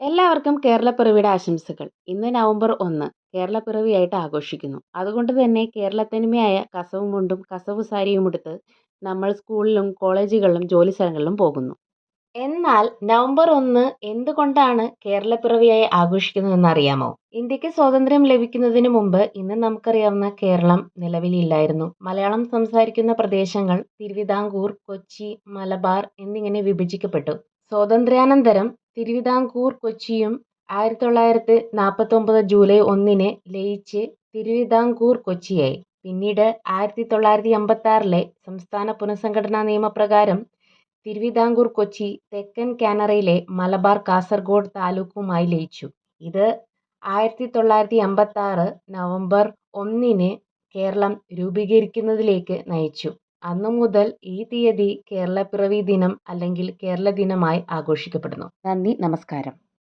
എല്ലാവർക്കും കേരളപ്പിറവിയുടെ ആശംസകൾ. ഇന്ന് നവംബർ ഒന്ന്. കേരളപ്പിറവിയായിട്ട് ആഘോഷിക്കുന്നു. അതുകൊണ്ട് തന്നെ കേരളത്തനിമയായ കസവും മുണ്ടും കസവ് സാരിയും എടുത്ത് നമ്മൾ സ്കൂളിലും കോളേജുകളിലും ജോലി സ്ഥലങ്ങളിലും പോകുന്നു. എന്നാൽ നവംബർ ഒന്ന് എന്തുകൊണ്ടാണ് കേരളപ്പിറവിയായി ആഘോഷിക്കുന്നതെന്ന് അറിയാമോ ഇന്ത്യയ്ക്ക് സ്വാതന്ത്ര്യം ലഭിക്കുന്നതിന് മുമ്പ് ഇന്ന് നമുക്കറിയാവുന്ന കേരളം നിലവിലില്ലായിരുന്നു മലയാളം സംസാരിക്കുന്ന പ്രദേശങ്ങൾ തിരുവിതാംകൂർ കൊച്ചി മലബാർ എന്നിങ്ങനെ വിഭജിക്കപ്പെട്ടു. സ്വാതന്ത്ര്യാനന്തരം തിരുവിതാംകൂർ കൊച്ചിയും ആയിരത്തി തൊള്ളായിരത്തി നാൽപ്പത്തൊമ്പത് ജൂലൈ ഒന്നിന് ലയിച്ച് തിരുവിതാംകൂർ കൊച്ചിയായി. പിന്നീട് ആയിരത്തി തൊള്ളായിരത്തി അമ്പത്താറിലെ സംസ്ഥാന പുനഃസംഘടനാ നിയമപ്രകാരം തിരുവിതാംകൂർ കൊച്ചി തെക്കൻ കാനറയിലെ മലബാർ കാസർഗോഡ് താലൂക്കുമായി ലയിച്ചു. ഇത് ആയിരത്തി തൊള്ളായിരത്തി അമ്പത്താറ് നവംബർ ഒന്നിന് കേരളം രൂപീകരിക്കുന്നതിലേക്ക് നയിച്ചു. അന്നു മുതൽ ഈ തീയതി കേരളപ്പിറവി ദിനം അല്ലെങ്കിൽ കേരള ദിനമായി ആഘോഷിക്കപ്പെടുന്നു. നന്ദി നമസ്കാരം.